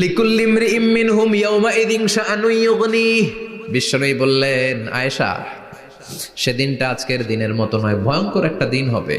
লিকুল্লি ইমরিইম মিনহুম ইয়াউমাইযিন শাআনুন ইউগনিহি। বিশ্বনবী বললেন, আয়েশা, সেদিনটা আজকের দিনের মতো নয়, ভয়ঙ্কর একটা দিন হবে।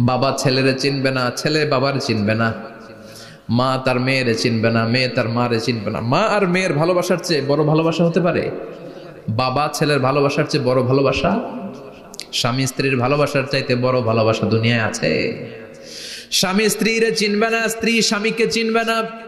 বাবা ছেলেরে চিনবে না, ছেলে বাবার চিনবে না। মা তার মেয়েরে চিনবে না, মেয়ে তার মারে চিনবে না। মা আর মেয়ের ভালোবাসার চেয়ে বড় ভালোবাসা হতে পারে? বাবা ছেলের ভালোবাসার চেয়ে বড় ভালোবাসা? স্বামী স্ত্রীর ভালোবাসার চাইতে বড় ভালোবাসা দুনিয়ায় আছে? স্বামী স্ত্রীরে চিনবে না, স্ত্রী স্বামীকে চিনবে না।